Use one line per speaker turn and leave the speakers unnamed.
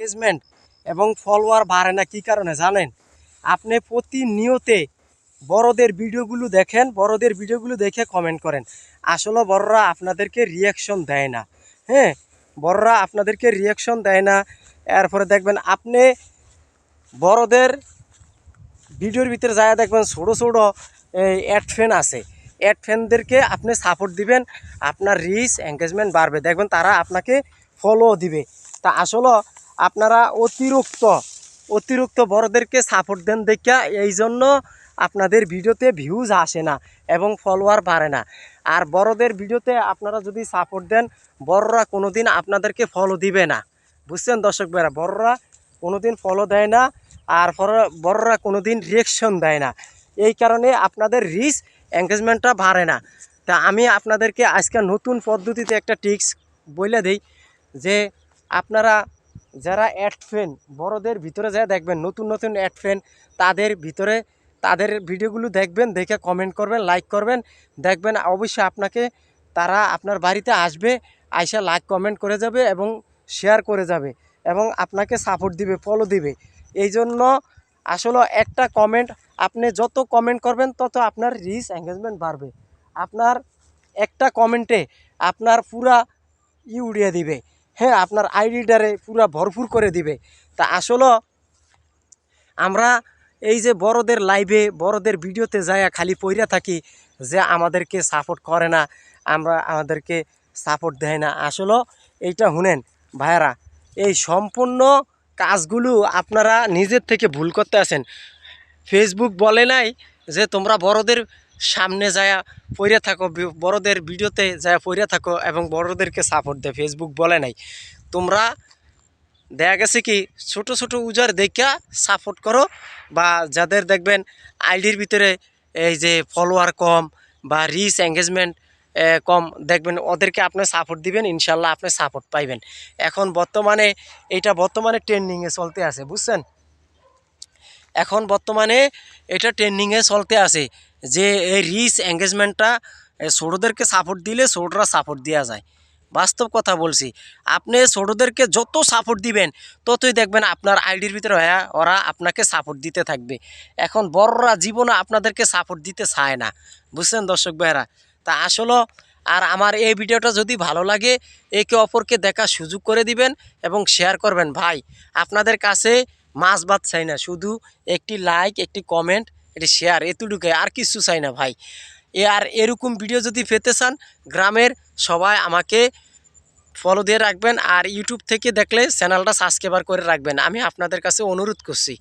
Engagement এবং follower বাড়ে না, কী কারণে জানেন? আপনি প্রতিনিয়তে বড়দের ভিডিওগুলো দেখেন, বড়দের ভিডিওগুলো দেখে কমেন্ট করেন। আসলে বড়রা আপনাদেরকে রিয়াকশন দেয় না হ্যাঁ? বড়রা আপনাদেরকে রিয়াকশন দেয় না। এরপরে দেখবেন আপনি বড়দের ভিডিওর ভিতরে যায় দেখবেন ছোটো ছোটো, এই অ্যাড ফ্যান আছে। অ্যাড ফ্যানদেরকে আপনি সাপোর্ট দিবেন, আপনার রিচ এঙ্গেজমেন্ট বাড়বে। দেখবেন তারা আপনাকে ফলো দিবে। তা আসলে আপনারা অতিরিক্ত অতিরিক্ত বড়দেরকে সাপোর্ট দেন দেখা এই জন্য আপনাদের ভিডিওতে ভিউজ আসে না এবং ফলোয়ার বাড়ে না। আর বড়দের ভিডিওতে আপনারা যদি সাপোর্ট দেন, বড়রা কোনো দিন আপনাদেরকে ফলো দিবে না। বুঝছেন দর্শক ভাইরা, বড়রা কোনো দিন ফলো দেয় না আর বড়- বড়রা কোনো দিন রিয়েকশন দেয় না। এই কারণে আপনাদের রিচ এঙ্গেজমেন্টটা বাড়ে না। তা আমি আপনাদেরকে আজকে নতুন পদ্ধতিতে একটা টিক্স বলে দিই যে আপনারা যারা অ্যাড ফ্রেন বড়দের ভিতরে যা দেখবেন, নতুন নতুন অ্যাড ফ্রেন তাদের ভিতরে, তাদের ভিডিওগুলো দেখবেন, দেখে কমেন্ট করবেন লাইক করবেন। দেখবেন অবশ্যই আপনাকে, তারা আপনার বাড়িতে আসবে, আইসা লাইক কমেন্ট করে যাবে এবং শেয়ার করে যাবে এবং আপনাকে সাপোর্ট দিবে ফলো দিবে। এই জন্য আসলে একটা কমেন্ট আপনি যত কমেন্ট করবেন, তত আপনার রিচ এঙ্গেজমেন্ট বাড়বে। আপনার একটা কমেন্টে আপনার পুরা ই উড়িয়ে দিবে। হ্যাঁ আপনার আইডিটারে পুরা ভরপুর করে দিবে। তা আসলে আমরা এই যে বড়দের লাইভে বড়দের ভিডিওতে যাইয়া খালি পইরা থাকি যে আমাদেরকে সাপোর্ট করে না, আমরা আমাদেরকে সাপোর্ট দেয় না। আসলে এইটা শুনেন ভাইয়ারা, এই সম্পূর্ণ কাজগুলো আপনারা নিজের থেকে ভুল করতে আছেন। ফেসবুক বলে নাই যে তোমরা বড়দের সামনে যায় পড়ে থাকো বড়দের ভিডিওতে যায় পড়ে থাকো এবং বড়দেরকে সাপোর্ট দেয় ফেসবুক বলে নাই। তোমরা দেখা গেছে কি, ছোট ছোট উজার দেখা সাপোর্ট করো বা যাদের দেখবেন আইডির ভিতরে এই যে ফলোয়ার কম বা রিচ এঙ্গেজমেন্ট কম, দেখবেন ওদেরকে আপনি সাপোর্ট দিবেন, ইনশাল্লাহ আপনি সাপোর্ট পাইবেন। এখন বর্তমানে এটা বর্তমানে ট্রেন্ডিংয়ে চলতে আছে, বুঝছেন? এখন বর্তমানে এটা ট্রেন্ডিংয়ে চলতে আছে। যে এই রিচ এঙ্গেজমেন্টটা ছোটোদেরকে সাপোর্ট দিলে ছোটরা সাপোর্ট দেওয়া যায়। বাস্তব কথা বলছি, আপনি ছোটোদেরকে যত সাপোর্ট দিবেন, ততই দেখবেন আপনার আইডির ভিতরে হ্যাঁ ওরা আপনাকে সাপোর্ট দিতে থাকবে। এখন বড়রা জীবনে আপনাদেরকে সাপোর্ট দিতে চায় না, বুঝছেন দর্শক ভাইরা তা আসলে, আর আমার এই ভিডিওটা যদি ভালো লাগে, একে অপরকে দেখার সুযোগ করে দিবেন এবং শেয়ার করবেন। ভাই, আপনাদের কাছে মাছ ভাত চাই না, শুধু একটি লাইক একটি কমেন্ট একটি শেয়ার এতটুকু আর কিছু চাই না ভাই। এ আর এরকম ভিডিও যদি পেতে চান, গ্রামের সবাই আমাকে ফলো দিয়ে রাখবেন, আর ইউটিউব থেকে দেখলে চ্যানেলটা সাবস্ক্রাইবার করে রাখবেন। আমি আপনাদের কাছে অনুরোধ করছি